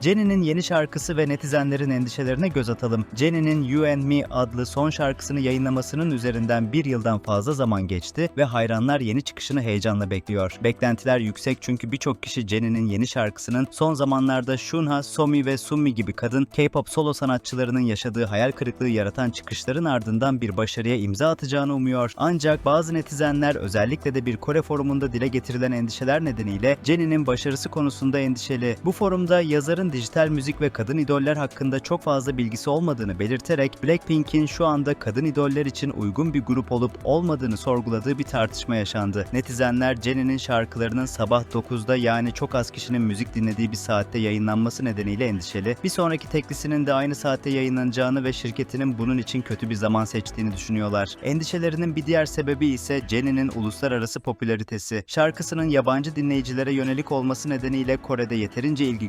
Jennie'nin yeni şarkısı ve netizenlerin endişelerine göz atalım. Jennie'nin You and Me adlı son şarkısını yayınlamasının üzerinden bir yıldan fazla zaman geçti ve hayranlar yeni çıkışını heyecanla bekliyor. Beklentiler yüksek çünkü birçok kişi Jennie'nin yeni şarkısının son zamanlarda Shunha, Somi ve Sumi gibi kadın K-pop solo sanatçılarının yaşadığı hayal kırıklığı yaratan çıkışların ardından bir başarıya imza atacağını umuyor. Ancak bazı netizenler özellikle de bir Kore forumunda dile getirilen endişeler nedeniyle Jennie'nin başarısı konusunda endişeli. Bu forumda yazarın dijital müzik ve kadın idoller hakkında çok fazla bilgisi olmadığını belirterek Blackpink'in şu anda kadın idoller için uygun bir grup olup olmadığını sorguladığı bir tartışma yaşandı. Netizenler Jennie'nin şarkılarının sabah 9'da yani çok az kişinin müzik dinlediği bir saatte yayınlanması nedeniyle endişeli. Bir sonraki teklisinin de aynı saatte yayınlanacağını ve şirketinin bunun için kötü bir zaman seçtiğini düşünüyorlar. Endişelerinin bir diğer sebebi ise Jennie'nin uluslararası popülaritesi. Şarkısının yabancı dinleyicilere yönelik olması nedeniyle Kore'de yeterince ilgi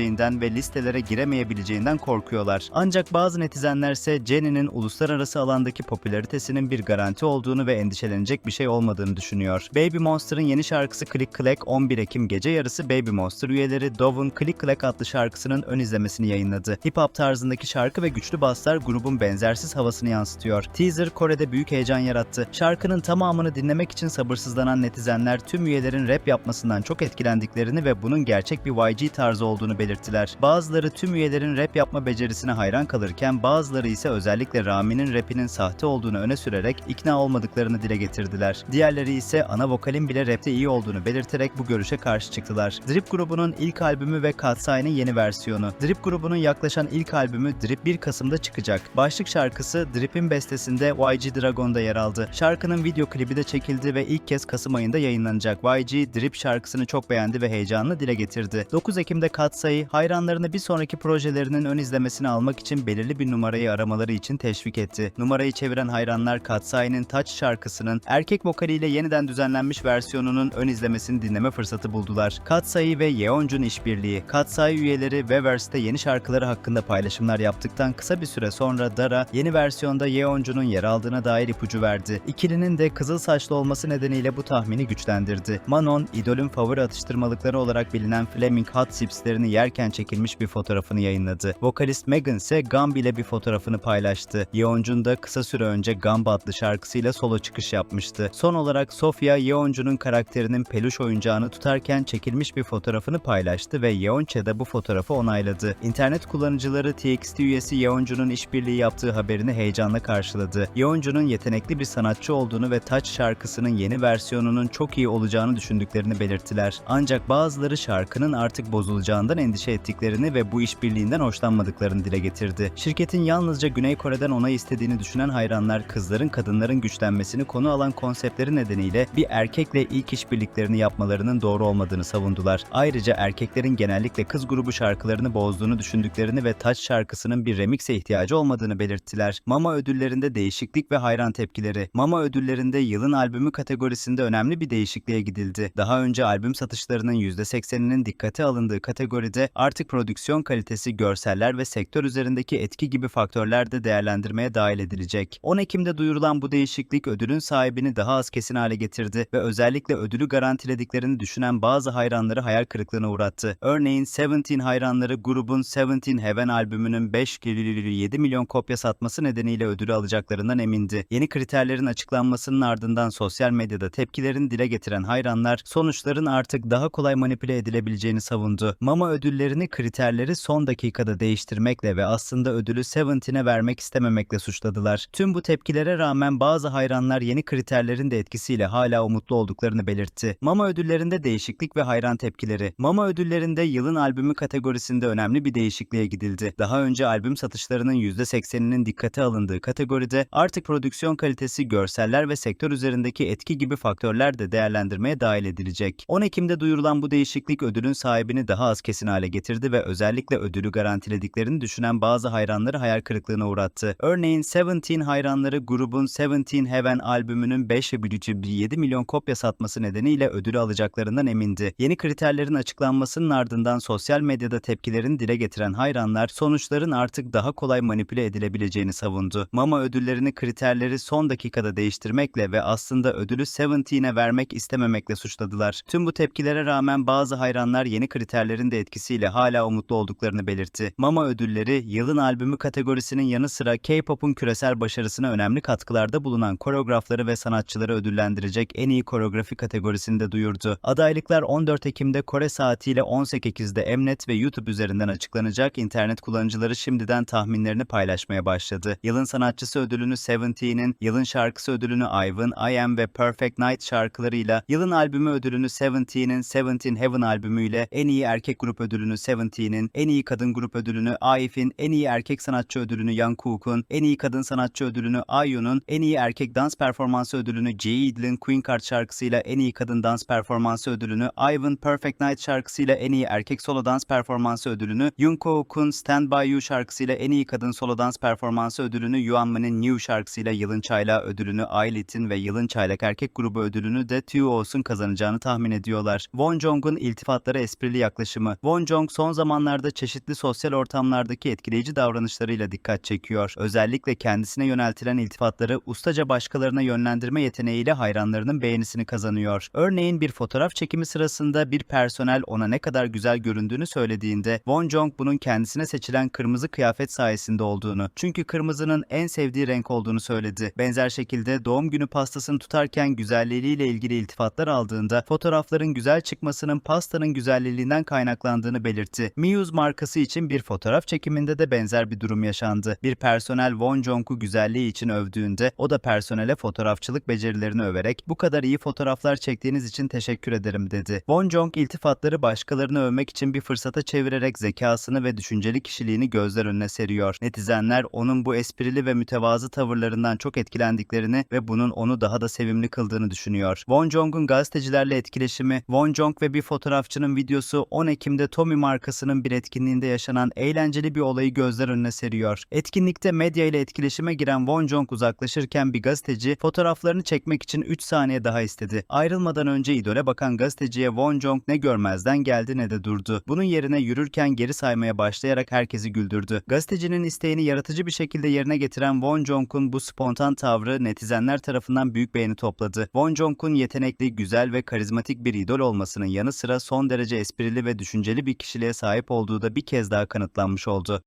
görmeyebileceğinden ve listelere giremeyebileceğinden korkuyorlar. Ancak bazı netizenler ise Jennie'nin uluslararası alandaki popülaritesinin bir garanti olduğunu ve endişelenecek bir şey olmadığını düşünüyor. Baby Monster'ın yeni şarkısı Click Clack 11 Ekim gece yarısı Baby Monster üyeleri Dove'un Click Clack adlı şarkısının ön izlemesini yayınladı. Hip hop tarzındaki şarkı ve güçlü baslar grubun benzersiz havasını yansıtıyor. Teaser Kore'de büyük heyecan yarattı. Şarkının tamamını dinlemek için sabırsızlanan netizenler tüm üyelerin rap yapmasından çok etkilendiklerini ve bunun gerçek bir YG tarzı olduğunu belirttiler. Bazıları tüm üyelerin rap yapma becerisine hayran kalırken bazıları ise özellikle Rami'nin rapinin sahte olduğunu öne sürerek ikna olmadıklarını dile getirdiler. Diğerleri ise ana vokalin bile rapte iyi olduğunu belirterek bu görüşe karşı çıktılar. Drip grubunun ilk albümü ve Katsai'nin yeni versiyonu. Drip grubunun yaklaşan ilk albümü Drip 1 Kasım'da çıkacak. Başlık şarkısı Drip'in bestesinde YG Dragon'da yer aldı. Şarkının video klibi de çekildi ve ilk kez Kasım ayında yayınlanacak. YG Drip şarkısını çok beğendi ve heyecanla dile getirdi. 9 Ekim'de Katsai hayranlarını bir sonraki projelerinin ön izlemesini almak için belirli bir numarayı aramaları için teşvik etti. Numarayı çeviren hayranlar Katsai'nin Touch şarkısının erkek vokaliyle yeniden düzenlenmiş versiyonunun ön izlemesini dinleme fırsatı buldular. Katsai ve Yeonjun işbirliği. Katsai üyeleri Weverse'te yeni şarkıları hakkında paylaşımlar yaptıktan kısa bir süre sonra Dara yeni versiyonda Yeonjun'un yer aldığına dair ipucu verdi. İkilinin de kızıl saçlı olması nedeniyle bu tahmini güçlendirdi. Manon, idolün favori atıştırmalıkları olarak bilinen Flaming Hot Chips'lerini yerken çekilmiş bir fotoğrafını yayınladı. Vokalist Megan ise Gumby ile bir fotoğrafını paylaştı. Yeonjun da kısa süre önce Gamba adlı şarkısıyla solo çıkış yapmıştı. Son olarak Sofia, Yeonjun'un karakterinin peluş oyuncağını tutarken çekilmiş bir fotoğrafını paylaştı ve Yeonche de bu fotoğrafı onayladı. İnternet kullanıcıları TXT üyesi Yeonjun'un işbirliği yaptığı haberini heyecanla karşıladı. Yeonjun'un yetenekli bir sanatçı olduğunu ve Touch şarkısının yeni versiyonunun çok iyi olacağını düşündüklerini belirttiler. Ancak bazıları şarkının artık bozulacağından endişe ettiklerini ve bu işbirliğinden hoşlanmadıklarını dile getirdi. Şirketin yalnızca Güney Kore'den onay istediğini düşünen hayranlar kızların kadınların güçlenmesini konu alan konseptleri nedeniyle bir erkekle ilk işbirliklerini yapmalarının doğru olmadığını savundular. Ayrıca erkeklerin genellikle kız grubu şarkılarını bozduğunu düşündüklerini ve Touch şarkısının bir remix'e ihtiyacı olmadığını belirttiler. Mama ödüllerinde değişiklik ve hayran tepkileri. Mama ödüllerinde yılın albümü kategorisinde önemli bir değişikliğe gidildi. Daha önce albüm satışlarının %80'inin dikkate alındığı kategoride artık prodüksiyon kalitesi, görseller ve sektör üzerindeki etki gibi faktörler de değerlendirmeye dahil edilecek. 10 Ekim'de duyurulan bu değişiklik ödülün sahibini daha az kesin hale getirdi ve özellikle ödülü garantilediklerini düşünen bazı hayranları hayal kırıklığına uğrattı. Örneğin Seventeen hayranları grubun Seventeen Heaven albümünün 5,7 milyon kopya satması nedeniyle ödülü alacaklarından emindi. Yeni kriterlerin açıklanmasının ardından sosyal medyada tepkilerini dile getiren hayranlar sonuçların artık daha kolay manipüle edilebileceğini savundu. Mama ödüllerini kriterleri son dakikada değiştirmekle ve aslında ödülü Seventeen'e vermek istememekle suçladılar. Tüm bu tepkilere rağmen bazı hayranlar yeni kriterlerin de etkisiyle hala umutlu olduklarını belirtti. Mama ödüllerinde değişiklik ve hayran tepkileri. Mama ödüllerinde yılın albümü kategorisinde önemli bir değişikliğe gidildi. Daha önce albüm satışlarının %80'inin dikkate alındığı kategoride artık prodüksiyon kalitesi, görseller ve sektör üzerindeki etki gibi faktörler de değerlendirmeye dahil edilecek. 10 Ekim'de duyurulan bu değişiklik ödülün sahibini daha az kesin getirdi ve özellikle ödülü garantilediklerini düşünen bazı hayranları hayal kırıklığına uğrattı. Örneğin Seventeen hayranları grubun Seventeen Heaven albümünün 5,7 milyon kopya satması nedeniyle ödülü alacaklarından emindi. Yeni kriterlerin açıklanmasının ardından sosyal medyada tepkilerini dile getiren hayranlar sonuçların artık daha kolay manipüle edilebileceğini savundu. Mama ödüllerini kriterleri son dakikada değiştirmekle ve aslında ödülü Seventeen'e vermek istememekle suçladılar. Tüm bu tepkilere rağmen bazı hayranlar yeni kriterlerin de etkisiyle şarkısıyla hala umutlu olduklarını belirtti. Mama ödülleri, yılın albümü kategorisinin yanı sıra K-pop'un küresel başarısına önemli katkılarda bulunan koreografları ve sanatçıları ödüllendirecek en iyi koreografi kategorisini de duyurdu. Adaylıklar 14 Ekim'de Kore saatiyle 18.00'de Mnet ve YouTube üzerinden açıklanacak. İnternet kullanıcıları şimdiden tahminlerini paylaşmaya başladı. Yılın sanatçısı ödülünü Seventeen'in, yılın şarkısı ödülünü Ivan, I Am ve Perfect Night şarkılarıyla, yılın albümü ödülünü Seventeen'in Seventeen Heaven albümüyle, en iyi erkek grup ödülünü Seventeen'in, en iyi kadın grup ödülünü IVE'in, en iyi erkek sanatçı ödülünü Jungkook'un, en iyi kadın sanatçı ödülünü IU'nun, en iyi erkek dans performansı ödülünü J. Idol'ın Queen Card şarkısıyla en iyi kadın dans performansı ödülünü, Ivan Perfect Night şarkısıyla en iyi erkek solo dans performansı ödülünü, Jungkook'un Stand By You şarkısıyla en iyi kadın solo dans performansı ödülünü, Yuanman'ın New şarkısıyla yılın çaylağı ödülünü, Ailit'in ve yılın çaylak erkek grubu ödülünü de Two kazanacağını tahmin ediyorlar. Won Jong'un iltifatlara esprili yaklaşımı. Won Jong son zamanlarda çeşitli sosyal ortamlardaki etkileyici davranışlarıyla dikkat çekiyor. Özellikle kendisine yöneltilen iltifatları ustaca başkalarına yönlendirme yeteneğiyle hayranlarının beğenisini kazanıyor. Örneğin bir fotoğraf çekimi sırasında bir personel ona ne kadar güzel göründüğünü söylediğinde Won Jong bunun kendisine seçilen kırmızı kıyafet sayesinde olduğunu, çünkü kırmızının en sevdiği renk olduğunu söyledi. Benzer şekilde doğum günü pastasını tutarken güzelliğiyle ilgili iltifatlar aldığında fotoğrafların güzel çıkmasının pastanın güzelliğinden kaynaklandığını belirtti. Muse markası için bir fotoğraf çekiminde de benzer bir durum yaşandı. Bir personel Won Jong'u güzelliği için övdüğünde o da personele fotoğrafçılık becerilerini överek bu kadar iyi fotoğraflar çektiğiniz için teşekkür ederim dedi. Won Jong iltifatları başkalarını övmek için bir fırsata çevirerek zekasını ve düşünceli kişiliğini gözler önüne seriyor. Netizenler onun bu esprili ve mütevazı tavırlarından çok etkilendiklerini ve bunun onu daha da sevimli kıldığını düşünüyor. Won Jong'un gazetecilerle etkileşimi, Won Jong ve bir fotoğrafçının videosu 10 Ekim'de Tommy markasının bir etkinliğinde yaşanan eğlenceli bir olayı gözler önüne seriyor. Etkinlikte medya ile etkileşime giren Won Jong uzaklaşırken bir gazeteci fotoğraflarını çekmek için 3 saniye daha istedi. Ayrılmadan önce idole bakan gazeteciye Won Jong ne görmezden geldi ne de durdu. Bunun yerine yürürken geri saymaya başlayarak herkesi güldürdü. Gazetecinin isteğini yaratıcı bir şekilde yerine getiren Won Jong'un bu spontan tavrı netizenler tarafından büyük beğeni topladı. Won Jong'un yetenekli, güzel ve karizmatik bir idol olmasının yanı sıra son derece esprili ve düşünceli bir kişiliğe sahip olduğu da bir kez daha kanıtlanmış oldu.